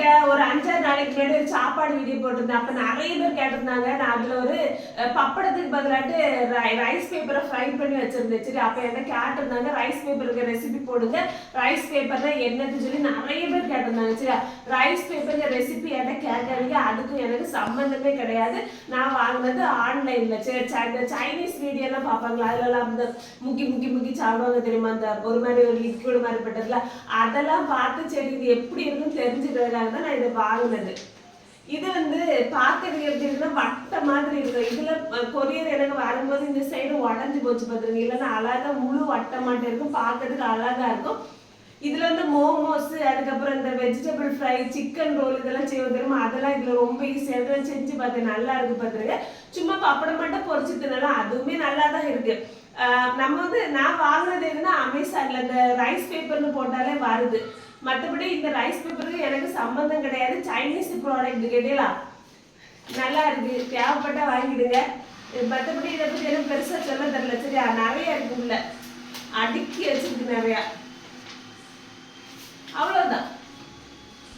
கிட்ட ஒரு அஞ்சாறு நாளைக்கு முன்னாடி ஒரு சாப்பாடு வீடியோ போட்டிருந்தேன். அப்ப நிறைய பேர் கேட்டிருந்தாங்க. நான் அதுல ஒரு பப்படத்துக்கு பதிலாட்டு ரைஸ் பேப்பரை ஃப்ரை பண்ணி வச்சிருந்தேன். சரி அப்ப என்ன கேட்டிருந்தாங்க ரைஸ் பேப்பருக்கு ரெசிபி போடுங்க. ரைஸ் பேப்பர்ல என்னன்னு சொல்லி நிறைய பேர் கேட்டிருந்தாங்க. சரி ரைஸ் பேப்பர் என்ன அதுக்கும் எனக்கு சம்பந்தமே கிடையாது. நான் வாங்கினது ஆன்லைன்ல. சரி அந்த சைனீஸ் வீடியோ எல்லாம் பார்ப்பாங்களா? அதுலலாம் அந்த முக்கி முக்கி முக்கி சாப்பிடுவாங்க தெரியுமா? அந்த ஒரு மாதிரி ஒரு லிக்விட் மாதிரி பட்டதுல அதெல்லாம் பார்த்து சரி இது எப்படி இருக்குன்னு தெரிஞ்சுக்கிறதுக்காக தான் நான் இதை வாங்கினது. இது வந்து பார்க்கறது எப்படி இருக்குன்னா வட்ட மாதிரி இருக்கும். இதுல கொரியர் எனக்கு வரும்போது இந்த சைடு உடஞ்சு போச்சு பார்த்துருங்க இல்லைன்னா அழகா முழு வட்டமாட்டம் இருக்கும். பார்க்கறதுக்கு அழகா இருக்கும். வந்து மோமோஸ் அதுக்கப்புறம் இந்த வெஜிடபிள் ஃப்ரை சிக்கன் ரோல் இதெல்லாம் செய்வோம் தெரியுமா? அதெல்லாம் இதுல ரொம்ப ஈஸியாக செஞ்சு பார்த்தேன் நல்லா இருக்கு பார்த்துருங்க. சும்மா பப்படம் மட்டும் பொறிச்சு தின்னலாம் அதுவுமே நல்லா தான் இருக்கு. நம்ம வந்து நான் வாங்கினது என்ன அமேசான்ல இந்த ரைஸ் பேப்பர்னு போட்டாலே வருது. மற்றபடி இந்த ரைஸ் பேப்பருக்கு எனக்கு சம்பந்தம் கிடையாது. சைனீஸ் ப்ராடக்ட் கேட்டீங்களா? நல்லா இருக்கு. தேவைப்பட்டா வாங்கிடுங்க. மற்றபடி இதை பத்தி எனக்கு பெருசா சொல்ல தெரியல. சரியா? நிறைய இருக்குல்ல அடுக்கி வச்சிருக்கு நிறையா.